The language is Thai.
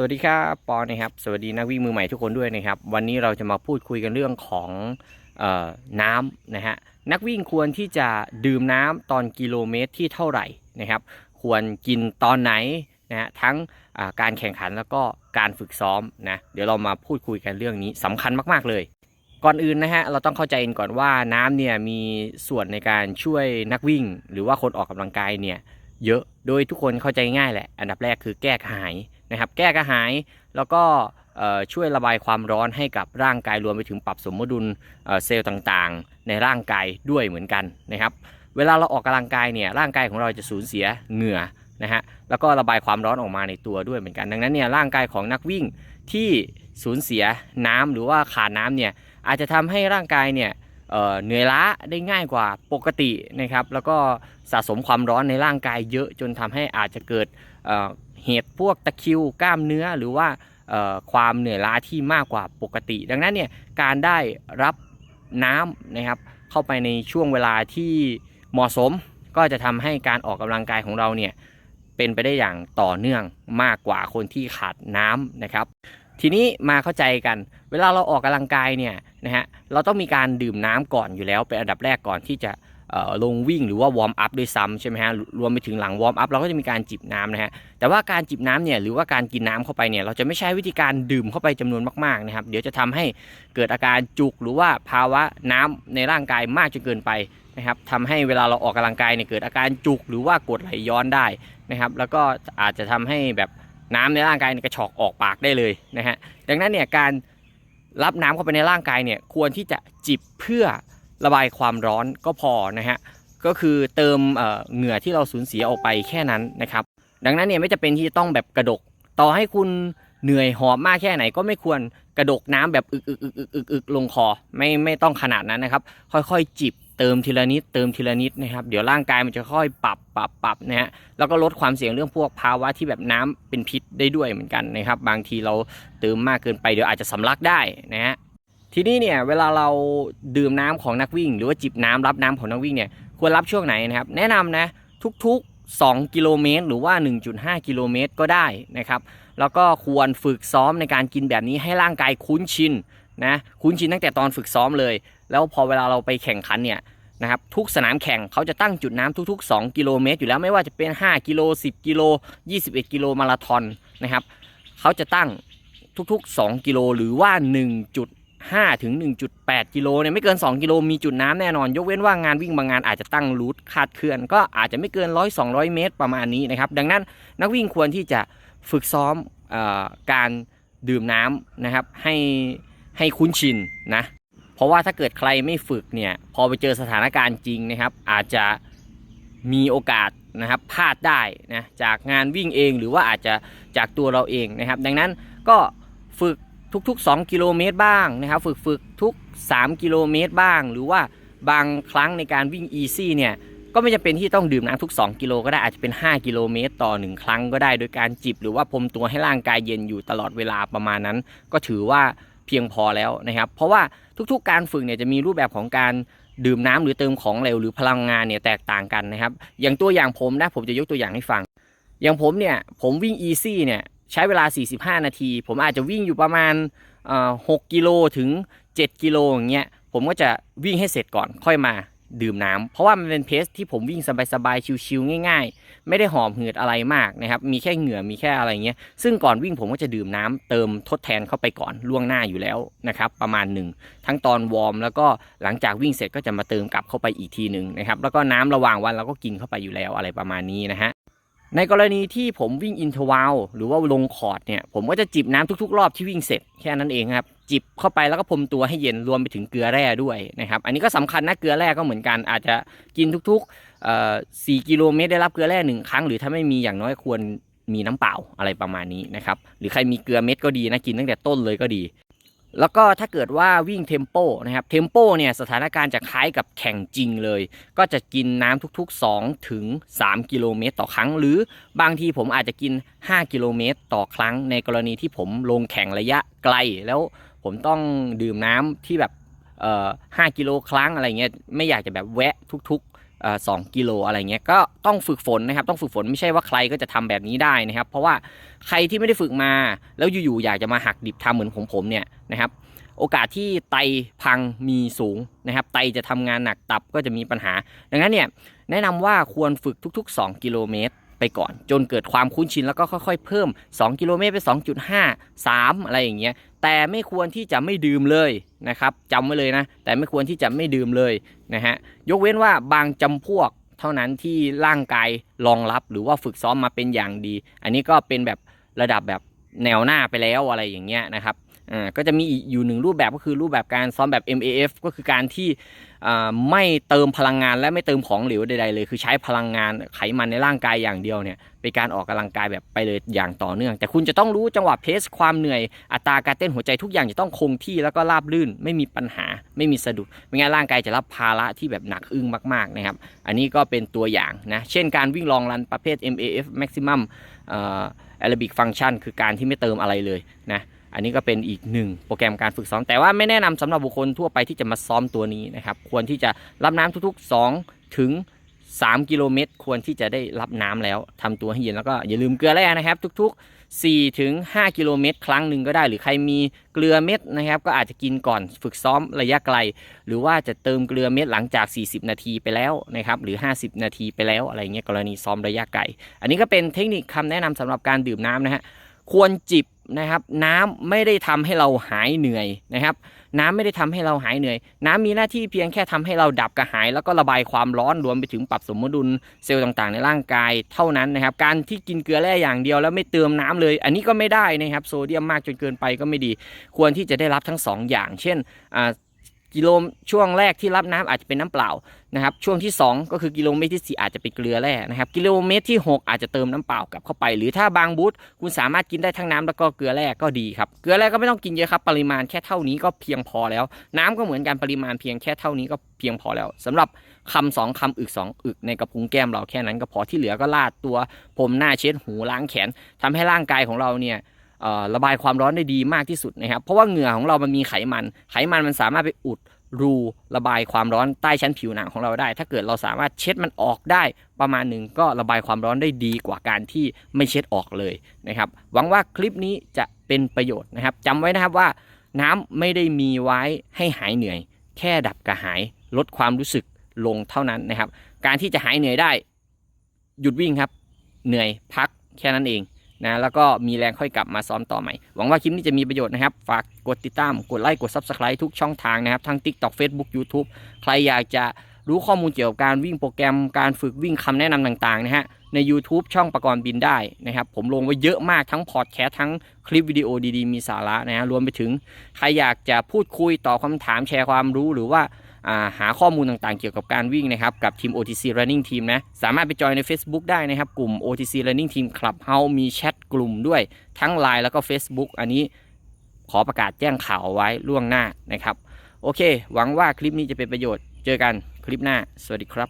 สวัสดีครับปอนะครับสวัสดีนักวิ่งมือใหม่ทุกคนด้วยนะครับ วันนี้เราจะมาพูดคุยกันเรื่องของออน้ำนะฮะนักวิ่งควรที่จะดื่มน้ำตอนกิโลเมตรที่เท่าไหร่นะครับ ควรกินตอนไหนนะฮะทั้งการแข่งขันแล้วก็การฝึกซ้อมนะเดี๋ยวเรามาพูดคุยกันเรื่องนี้สำคัญมาก ๆเลย ก่อนอื่นนะฮะเราต้องเข้าใจกันก่อนว่าน้ำเนี่ยมีส่วนในการช่วยนักวิ่ง หรือว่าคนออกกำลังกายเนี่ย เยอะโดยทุกคนเข้าใจง่ายแหละ อันดับแรกคือแก้กระหายนะครับ แก้กระหายแล้วก็ช่วยระบายความร้อนให้กับร่างกายรวมไปถึงปรับสมดุลเเซลล์ต่างๆ ในร่างกายด้วยเหมือนกันนะครับ เวลาเราออกกำลังกายเนี่ยร่างกายของเราจะสูญเสียเหงื่อนะฮะแล้วก็ระบายความร้อนออกมาในตัวด้วยเหมือนกัน ดังนั้นเนี่ยร่างกายของนักวิ่งที่สูญเสียน้ำหรือว่าขาดน้ำเนี่ยอาจจะทำให้ร่างกายเนี่ย เหนื่อยล้าได้ง่ายกว่าปกตินะครับ แล้วก็สะสมความร้อนในร่างกายเยอะจนทำให้อาจจะเกิดเหตุพวกตะคิวกล้ามเนื้อหรือว่าความเหนื่อยล้าที่มากกว่าปกติ ดังนั้นเนี่ยการได้รับน้ำนะครับเข้าไปในช่วงเวลาที่เหมาะสมก็จะทำให้การออกกำลังกายของเราเนี่ยเป็นไปได้อย่างต่อเนื่องมากกว่าคนที่ขาดน้ำนะครับ ทีนี้มาเข้าใจกัน เวลาเราออกกำลังกายเนี่ยนะฮะเราต้องมีการดื่มน้ำก่อนอยู่แล้วเป็นอันดับแรกก่อนที่จะลงวิ่งหรือว่าวอร์มอัพด้วยซ้ำใช่ไหมฮะรวมไปถึงหลังวอร์มอัพเราก็จะมีการจิบน้ำนะฮะแต่ว่าการจิบน้ำเนี่ยหรือว่าการกินน้ำเข้าไปเนี่ยเราจะไม่ใช้วิธีการดื่มเข้าไปจำนวนมากๆนะครับเดี๋ยวจะทำให้เกิดอาการจุกหรือว่าภาวะน้ำในร่างกายมากจนเกินไปนะครับทำให้เวลาเราออกกำลังกายเนี่ยเกิดอาการจุกหรือว่ากดไหลย้อนได้นะครับแล้วก็อาจจะทำให้แบบ น้ำในร่างกายกระชอกออกปากได้เลยนะฮะดังนั้นเนี่ยการรับน้ำเข้าไปในร่างกายเนี่ยควรที่จะจิบเพื่อระบายความร้อนก็พอนะฮะก็คือเติมเอ่อเหงื่อที่เราสูญเสียออกไปแค่นั้นนะครับ ดังนั้นเนี่ยไม่จะเป็นที่จะต้องแบบกระดก ต่อให้คุณเหนื่อยหอบมากแค่ไหนก็ไม่ควรกระดกน้ำแบบอึกอึกอึกอึกอึกอึกลงคอไม่ไม่ต้องขนาดนั้นนะครับ ค่อยๆจิบ เติมทีละนิดเติมทีละนิดนะครับ เดี๋ยวร่างกายมันจะค่อยปรับปรับปรับนะฮะแล้วก็ลดความเสี่ยงเรื่องพวกภาวะที่แบบน้ำเป็นพิษได้ด้วยเหมือนกันนะครับ บางทีเราเติมมากเกินไปเดี๋ยวอาจจะสำลักได้นะฮะทีนี้เนี่ยเวลาเราดื่มน้ำของนักวิ่ง หรือว่าจิบน้ำรับน้ำของนักวิ่งเนี่ยควรรับช่วงไหนนะครับ แนะนำนะทุกๆ 2 กิโลเมตร หรือว่า 1.5 กิโลเมตรก็ได้นะครับ แล้วก็ควรฝึกซ้อมในการกินแบบนี้ให้ร่างกายคุ้นชิน นะคุ้นชินตั้งแต่ตอนฝึกซ้อมเลย แล้วพอเวลาเราไปแข่งขันเนี่ยนะครับทุกสนามแข่งเขาจะตั้งจุดน้ำทุก ๆ 2 กิโลเมตร อยู่แล้วไม่ว่าจะเป็น 5 กิโล 10 กิโล 21 กิโลมาราธอนนะครับเขาจะตั้งทุก ๆ 2 กิโลหรือว่า 1.5 ถึง 1.8 กิโลเนี่ยไม่เกิน 2 กิโลมีจุดน้ำแน่นอน ยกเว้นว่างานวิ่งบางงานอาจจะตั้งรูทคาดเคลื่อน ก็อาจจะไม่เกิน 100 200 เมตรประมาณนี้นะครับดังนั้นนักวิ่งควรที่จะฝึกซ้อมออการดื่มน้ำนะครับให้ ให้คุ้นชินนะเพราะว่าถ้าเกิดใครไม่ฝึกเนี่ยพอไปเจอสถานการณ์จริงนะครับ อาจจะมีโอกาสนะครับพลาดได้นะจากงานวิ่งเองหรือว่าอาจจะจากตัวเราเองนะครับ ดังนั้นก็ฝึกทุก ๆ 2 กิโลเมตรบ้างนะครับ ฝึกฝึกทุก 3 กิโลเมตรบ้าง หรือว่าบางครั้งในการวิ่งอีซี่เนี่ยก็ไม่จำเป็นที่ต้องดื่มน้ำทุก 2 กิโลก็ได้อาจจะเป็น 5 กิโลเมตรต่อ 1 ครั้งก็ได้ โดยการจิบหรือว่าพรมตัวให้ร่างกายเย็นอยู่ตลอดเวลาประมาณนั้น ก็ถือว่า เพียงพอแล้วนะครับ เพราะว่าทุกๆ การฝึกเนี่ยจะมีรูปแบบของการดื่มน้ำหรือเติมของเหลวหรือพลังงานเนี่ยแตกต่างกันนะครับ อย่างตัวอย่างผมนะผมจะยกตัวอย่างให้ฟัง อย่างผมเนี่ยผมวิ่งอีซี่เนี่ยใช้เวลา 45 นาที ผมอาจจะวิ่งอยู่ประมาณ6กิโลถึง 7 กิโลอย่างเงี้ยผมก็จะวิ่งให้เสร็จก่อนค่อยมา ดื่มน้ำเพราะว่ามันเป็นเพสที่ผมวิ่งสบายๆ ชิวๆง่าย ๆ ไม่ได้หอมหืดอะไรมากนะครับ มีแค่เหงื่อ มีแค่อะไรเงี้ย ซึ่งก่อนวิ่งผมก็จะดื่มน้ำเติมทดแทนเข้าไปก่อนล่วงหน้าอยู่แล้วนะครับ ประมาณหนึ่ง ทั้งตอนวอร์มแล้วก็หลังจากวิ่งเสร็จก็จะมาเติมกลับเข้าไปอีกทีหนึ่งนะครับ แล้วก็น้ำระหว่างวันเราก็กินเข้าไปอยู่แล้วอะไรประมาณนี้นะฮะในกรณีที่ผมวิ่งอินทอร์วัลหรือว่าลงคอร์ดเนี่ยผมก็จะจิบน้ำทุก ๆ รอบที่วิ่งเสร็จแค่นั้นเองครับ จิบเข้าไปแล้วก็พรมตัวให้เย็นรวมไปถึงเกลือแร่ด้วยนะครับ อันนี้ก็สำคัญนะเกลือแร่ก็เหมือนกัน อาจจะกินทุกๆเอ่อสี่กิโลเมตรได้รับเกลือแร่หนึ่งครั้ง หรือถ้าไม่มีอย่างน้อยควรมีน้ำเปล่าอะไรประมาณนี้นะครับ หรือใครมีเกลือเม็ดก็ดีนะกินตั้งแต่ต้นเลยก็ดี แล้วก็ถ้าเกิดว่าวิ่งเทมโปนะครับเทมโปเนี่ยสถานการณ์จะคล้ายกับแข่งจริงเลย ก็จะกินน้ำทุกๆ 2 ถึง 3 กิโลเมตรต่อครั้ง หรือบางทีผมอาจจะกิน 5 กิโลเมตรต่อครั้ง ในกรณีที่ผมลงแข่งระยะไกลแล้วผมต้องดื่มน้ำที่แบบเอ่อ5กิโลครั้งอะไรเงี้ยไม่อยากจะแบบแวะทุกเอ่อสองกิโลอะไรเงี้ยก็ต้องฝึกฝนนะครับ ต้องฝึกฝนไม่ใช่ว่าใครก็จะทำแบบนี้ได้นะครับ เพราะว่าใครที่ไม่ได้ฝึกมาแล้วอยู่ๆอยากจะมาหักดิบทำเหมือนของผมเนี่ยนะครับโอกาสที่ไตพังมีสูงนะครับ ไตจะทำงานหนักตับก็จะมีปัญหา ดังนั้นเนี่ยแนะนำว่าควรฝึกทุก ๆ 2 กิโลเมตร ไปก่อน จนเกิดความคุ้นชินแล้วก็ค่อยๆ เพิ่ม 2 กิโลเมตรไป 2.5 3 อะไรอย่างเงี้ยแต่ไม่ควรที่จะไม่ดื่มเลยนะครับจำไว้เลยนะ แต่ไม่ควรที่จะไม่ดื่มเลยนะฮะยกเว้นว่าบางจำพวกเท่านั้นที่ร่างกายรองรับหรือว่าฝึกซ้อมมาเป็นอย่างดี อันนี้ก็เป็นแบบระดับแบบแนวหน้าไปแล้วอะไรอย่างเงี้ยนะครับ อ่าก็จะมีอีกอยู่หนึ่งรูปแบบก็คือรูปแบบการซ้อมแบบ MAF ก็คือการที่อ่าไม่เติมพลังงานและไม่เติมของเหลวใดๆเลย คือใช้พลังงานไขมันในร่างกายอย่างเดียวเนี่ยเป็นการออกกำลังกายแบบไปเลยอย่างต่อเนื่อง แต่คุณจะต้องรู้จังหวะเพสความเหนื่อยอัตราการเต้นหัวใจทุกอย่างจะต้องคงที่แล้วก็ราบลื่น ไม่มีปัญหาไม่มีสะดุดไม่งั้นร่างกายจะรับภาระที่แบบหนักอึ้งมากๆนะครับอันนี้ก็เป็นตัวอย่างนะเช่นการวิ่งลองรันประเภท MAF Maximum เอ่อ Aerobic Function คือการที่ไม่เติมอะไรเลยนะ อันนี้ก็เป็นอีกหนึ่งโปรแกรมการฝึกซ้อม แต่ว่าไม่แนะนำสำหรับบุคคลทั่วไปที่จะมาซ้อมตัวนี้นะครับ ควรที่จะรับน้ำทุกๆ 2 ถึง 3 กิโลเมตร ควรที่จะได้รับน้ำแล้วทำตัวให้เย็นแล้วก็อย่าลืมเกลือแร่นะครับ ทุก ๆ4ถึง5กิโลเมตร ครั้งหนึ่งก็ได้ หรือใครมีเกลือเม็ดนะครับ ก็อาจจะกินก่อนฝึกซ้อมระยะไกล หรือว่าจะเติมเกลือเม็ดหลังจาก 40 นาทีไปแล้วนะครับหรือ 50 นาทีไปแล้วอะไรเงี้ยกรณีซ้อมระยะไกล อันนี้ก็เป็นเทคนิคคำแนะนำสำหรับการดื่มน้ำนะฮะควรจิบ นะครับ น้ำไม่ได้ทำให้เราหายเหนื่อยนะครับ น้ำไม่ได้ทำให้เราหายเหนื่อย น้ำมีหน้าที่เพียงแค่ทำให้เราดับกระหาย แล้วก็ระบายความร้อนรวมไปถึงปรับสมดุลเซลล์ต่างๆ ในร่างกายเท่านั้นนะครับ การที่กินเกลือแร่อย่างเดียวแล้วไม่เติมน้ำเลย อันนี้ก็ไม่ได้นะครับ โซเดียมมากจนเกินไปก็ไม่ดี ควรที่จะได้รับทั้งสองอย่าง เช่นอ่า กิโลช่วงแรกที่รับน้ำอาจจะเป็นน้ำเปล่านะครับช่วงที่ 2 ก็คือกิโลเมตรที่ 4 อาจจะเป็นเกลือแร่นะครับกิโลเมตรที่ 6 อาจจะเติมน้ำเปล่ากลับเข้าไป หรือถ้าบางบูธคุณสามารถกินได้ทั้งน้ำแล้วก็เกลือแร่ก็ดีครับเกลือแร่ก็ไม่ต้องกินเยอะครับปริมาณแค่เท่านี้ก็เพียงพอแล้ว น้ำก็เหมือนกันปริมาณเพียงแค่เท่านี้ก็เพียงพอแล้วสำหรับคำสองคำอึกสองอึกในกระพุ้งแก้มเราแค่นั้นก็พอที่เหลือก็ลาดตัวผมหน้าเช็ดหูล้างแขนทำให้ร่างกายของเราเนี่ย ระบายความร้อนได้ดีมากที่สุดนะครับ เพราะว่าเหงื่อของเรามันมีไขมัน ไขมันมันสามารถไปอุดรูระบายความร้อนใต้ชั้นผิวหนังของเราได้ ถ้าเกิดเราสามารถเช็ดมันออกได้ประมาณหนึ่งก็ระบายความร้อนได้ดีกว่าการที่ไม่เช็ดออกเลยนะครับ หวังว่าคลิปนี้จะเป็นประโยชน์นะครับจำไว้นะครับว่าน้ำไม่ได้มีไว้ให้หายเหนื่อย แค่ดับกระหายลดความรู้สึกลงเท่านั้นนะครับ การที่จะหายเหนื่อยได้ หยุดวิ่งครับ เหนื่อยพักแค่นั้นเอง นะแล้วก็มีแรงค่อยกลับมาซ้อมต่อใหม่ หวังว่าคลิปนี้จะมีประโยชน์นะครับ ฝากกดติดตาม กดไลค์กด Subscribe ทุกช่องทางนะครับ ทั้ง TikTok Facebook YouTube ใครอยากจะรู้ข้อมูลเกี่ยวกับการวิ่งโปรแกรมการฝึกวิ่งคำแนะนำต่างๆนะฮะใน YouTube ช่องประกรณ์บินได้นะครับ ผมลงไว้เยอะมากทั้งพอดแคสต์ทั้งคลิปวิดีโอดีๆ มีสาระนะฮะรวมไปถึง ใครอยากจะพูดคุยตอบคำถามแชร์ความรู้หรือว่า หาข้อมูลต่างๆ เกี่ยวกับการวิ่งนะครับ กับทีม OTC Running Team นะ สามารถไปจอยใน Facebook ได้นะครับ กลุ่ม OTC Running Team Clubhouse มีแชทกลุ่มด้วยทั้ง Line แล้วก็ Facebook อันนี้ขอประกาศแจ้งข่าวไว้ล่วงหน้านะครับ โอเค หวังว่าคลิปนี้จะเป็นประโยชน์ เจอกันคลิปหน้า สวัสดีครับ